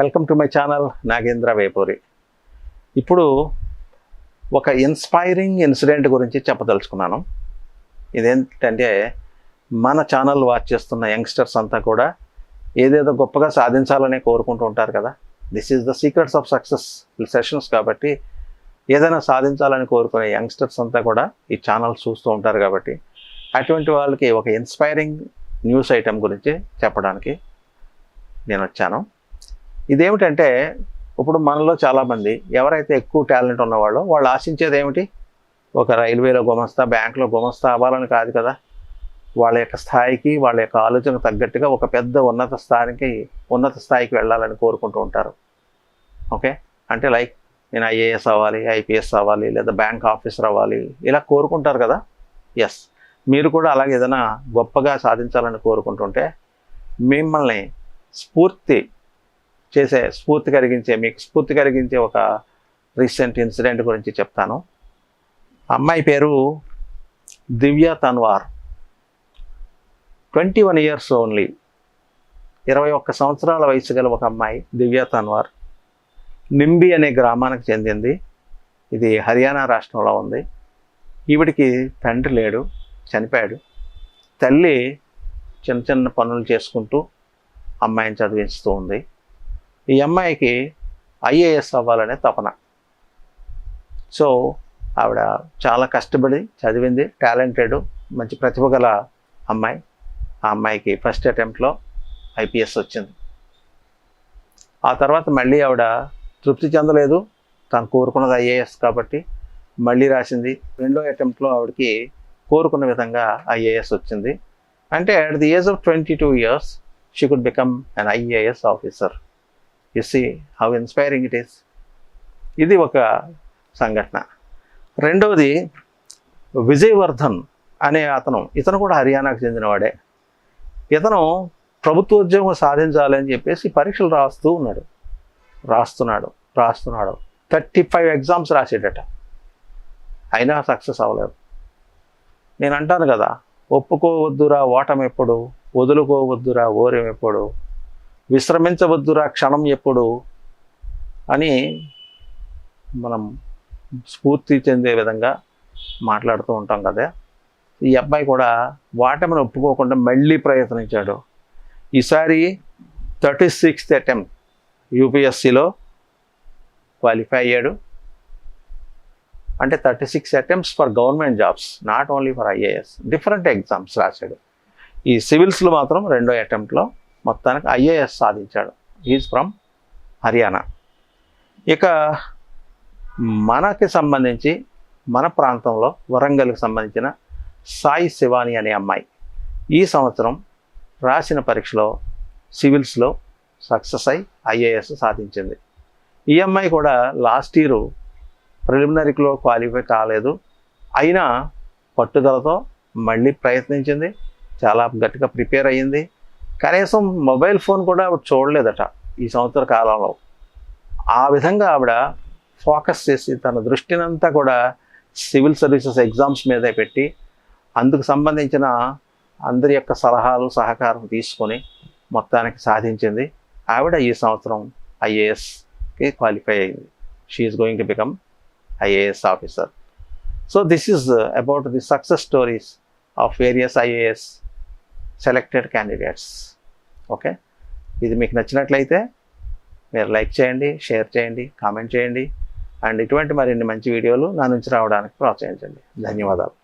Welcome to my channel Nagendra Vepuri. ఇప్పుడు ఒక inspiring incident గురించి చెప్పదలుచుకున్నాను. ఇదేంటంటే మన ఛానల్ వాచ్ చేస్తున్న యంగ్స్టర్స్ అంతా కూడా ఏదేదో గొప్పగా సాధించాలని కోరుకుంటూ ఉంటారు కదా. This is the secrets of success sessions కాబట్టి ఏదైనా సాధించాలని కోరుకునే యంగ్స్టర్స్ అంతా కూడా ఈ ఛానల్ చూస్తూ ఉంటారు కాబట్టి అటువంటి వాళ్ళకి ఒక ఇన్స్పైరింగ్ న్యూస్ ఐటెం గురించి చెప్పడానికి నేను వచ్చాను. ఇదేమిటంటే ఇప్పుడు మనలో చాలామంది ఎవరైతే ఎక్కువ టాలెంట్ ఉన్నవాళ్ళో వాళ్ళు ఆశించేది ఏమిటి? ఒక రైల్వేలో గుమస్తా బ్యాంకులో గుమస్తా అవ్వాలని కాదు కదా. వాళ్ళ యొక్క స్థాయికి వాళ్ళ యొక్క ఆలోచనకు తగ్గట్టుగా ఒక పెద్ద ఉన్నత స్థాయికి ఉన్నత స్థాయికి వెళ్ళాలని కోరుకుంటూ ఉంటారు. ఓకే? అంటే లైక్ నేను ఐఏఎస్ అవ్వాలి ఐపీఎస్ అవ్వాలి లేదా బ్యాంక్ ఆఫీసర్ అవ్వాలి ఇలా కోరుకుంటారు కదా. ఎస్ మీరు కూడా అలాగే ఏదైనా గొప్పగా సాధించాలని కోరుకుంటుంటే మిమ్మల్ని స్ఫూర్తి చేసే స్ఫూర్తి కలిగించే మీకు స్ఫూర్తి కలిగించే ఒక రీసెంట్ ఇన్సిడెంట్ గురించి చెప్తాను. అమ్మాయి పేరు Divya Tanwar. Twenty one years only. ఇరవై ఒక్క సంవత్సరాల వయసు గల ఒక అమ్మాయి దివ్య తన్వార్. నింబి అనే గ్రామానికి చెందింది. ఇది హర్యానా రాష్ట్రంలో ఉంది. ఈవిడికి తండ్రి లేడు చనిపోయాడు. తల్లి చిన్న చిన్న పనులు చేసుకుంటూ అమ్మాయిని చదివిస్తూ ఉంది. ఈ అమ్మాయికి ఐఏఎస్ అవ్వాలనే తపన. సో ఆవిడ చాలా కష్టపడి చదివింది టాలెంటెడ్ మంచి ప్రతిభ గల అమ్మాయి. ఆ అమ్మాయికి ఫస్ట్ అటెంప్ట్లో ఐపీఎస్ వచ్చింది. ఆ తర్వాత మళ్ళీ ఆవిడ తృప్తి చెందలేదు. తను కోరుకున్నది ఐఏఎస్ కాబట్టి మళ్ళీ రాసింది. రెండో అటెంప్ట్లో ఆవిడకి కోరుకున్న విధంగా ఐఏఎస్ వచ్చింది. అంటే at the age of twenty two years she could become an IAS officer you see how inspiring it is ఇది ఒక సంఘటన. రెండవది విజయవర్ధన్ అనే అతను ఇతను కూడా హర్యానాకు చెందినవాడే. ఇతను ప్రభుత్వ ఉద్యోగం సాధించాలని చెప్పేసి పరీక్షలు రాస్తూ ఉన్నాడు. రాస్తున్నాడు రాస్తున్నాడు. థర్టీ ఫైవ్ ఎగ్జామ్స్ రాసేటట. అయినా సక్సెస్ అవ్వలేదు. నేను అంటాను కదా ఒప్పుకోవద్దురా ఓటం ఎప్పుడు? వదులుకోవద్దురా ఓరం ఎప్పుడు? విశ్రమించవద్దురా క్షణం ఎప్పుడు అని మనం స్ఫూర్తి చెందే విధంగా మాట్లాడుతూ ఉంటాం కదా. ఈ అబ్బాయి కూడా వాటమిని ఒప్పుకోకుండా మళ్ళీ ప్రయత్నించాడు. ఈసారి థర్టీ సిక్స్త్ అటెంప్ట్ యూపీఎస్సిలో క్వాలిఫై అయ్యాడు. అంటే thirty six attempts for government jobs not only for IAS. Different exams రాశాడు. ఈ సివిల్స్లో మాత్రం రెండో అటెంప్ట్లో మొత్తానికి ఐఏఎస్ సాధించాడు. ఈజ్ ఫ్రమ్ హర్యానా ఇక మనకి సంబంధించి మన ప్రాంతంలో వరంగల్కి సంబంధించిన సాయి శివాని అనే అమ్మాయి ఈ సంవత్సరం రాసిన పరీక్షలో సివిల్స్లో సక్సెస్ అయి ఐఏఎస్ సాధించింది. ఈ అమ్మాయి కూడా లాస్ట్ ఇయర్ ప్రిలిమినరీలో క్వాలిఫై కాలేదు. అయినా పట్టుదలతో మళ్ళీ ప్రయత్నించింది. చాలా గట్టిగా ప్రిపేర్ అయ్యింది. కనీసం మొబైల్ ఫోన్ కూడా ఆవిడ చూడలేదట ఈ సంవత్సర కాలంలో. ఆ విధంగా ఆవిడ ఫోకస్ చేసి తన దృష్టినంతా కూడా సివిల్ సర్వీసెస్ ఎగ్జామ్స్ మీదే పెట్టి అందుకు సంబంధించిన అందరి యొక్క సలహాలు సహకారం తీసుకొని మొత్తానికి సాధించింది. ఆవిడ ఈ సంవత్సరం ఐఏఎస్కి క్వాలిఫై అయింది. She is going to become IAS officer. So this is about the success stories of various IAS selected candidates okay ఇది మీకు నచ్చినట్లయితే మీరు లైక్ చేయండి షేర్ చేయండి కామెంట్ చేయండి. అండ్ ఇటువంటి మరిన్ని మంచి వీడియోలు నా నుంచి రావడానికి ప్రోత్సహించండి. ధన్యవాదాలు.